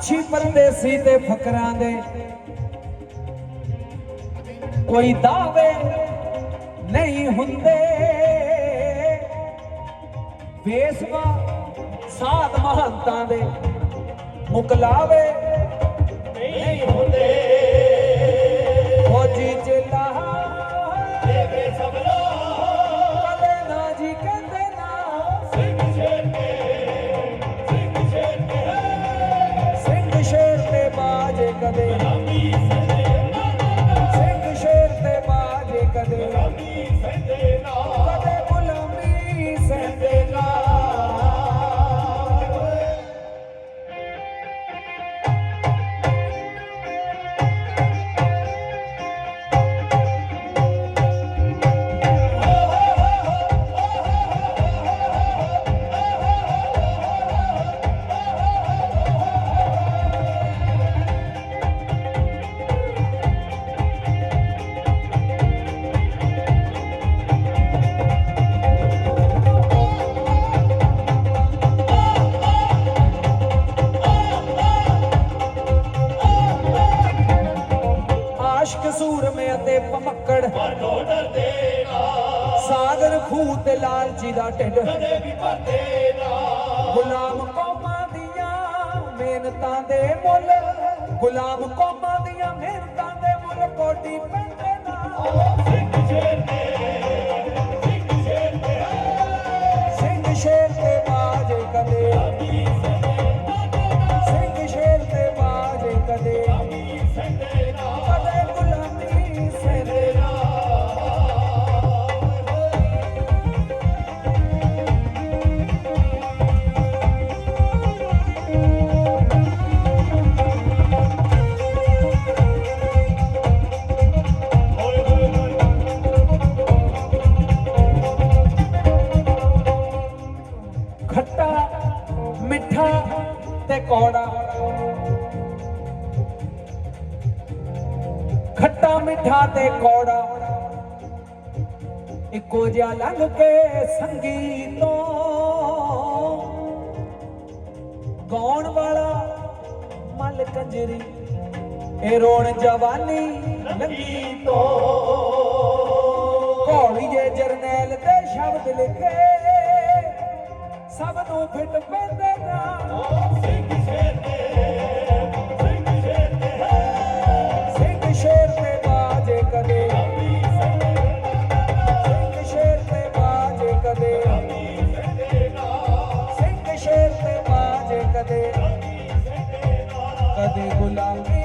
ਪੰਛੀ ਪਰਦੇਸੀ ਤੇ ਫਕਰਾਂ ਦੇ। ਕੋਈ ਦਾਵੇ ਨਹੀਂ ਹੁੰਦੇ। ਵੇਸਵਾ ਸਾਧ ਮਹੰਤਾਂ ਦੇ ਮੁਕਲਾਵੇ ਬਾਜੇ ਕਦੇ ਅਤੇ ਪਮੱਕੜ। ਮਨੋ ਡਰਦੇ ਨਾ ਸਾਗਰ ਖੂਹ ਤੇ ਲਾਲਚੀ ਦਾ ਢਿੱਡ। ਕਦੇ ਵੀ ਭਰਦੇ ਨਾ ਗੁਲਾਮ ਕੌਮਾਂ ਦੀਆਂ ਮਿਹਨਤਾਂ ਦੇ ਮੁੱਲ। ਗੁਲਾਮ ਕੌਮਾਂ ਦੀਆਂ ਮਿਹਨਤਾਂ ਦੇ ਮੁੱਲ ਕੋਟੀ ਪੈਂਦੇ ਨਾ ਸਿੰਘ ਸ਼ੇਰ ਕੇ ਸਿੰਘ ਸ਼ੇਰ ਕੇ ਸਿੰਘ ਸ਼ੇਰ ਤੇ ਬਾਜੇ ਕਦੇ। ਰਾਮੀ ਸੰਦੇ ਕੌੜਾ। ਖੱਟਾ ਮਿੱਠਾ ਤੇ ਕੌੜਾ। ਇੱਕੋ ਜਿਹਾ ਲੰਘ ਕੇ ਸੰਗੀਤੋਂ। ਗਾਉਣ ਵਾਲਾ ਮਲ ਕੰਜਰੀ, ਇਹ ਰੋਣ ਜਵਾਨੀ ਲੰਗੀ ਤੋਂ ਘੋੜੀਏ ਜਰਨੈਲ ਤੇ ਸ਼ਬਦ ਲਿਖੇ, ਸਭ ਨੂੰ ਫਿੱਟ ਪੈਂਦੇ ਨਾ। They go gulam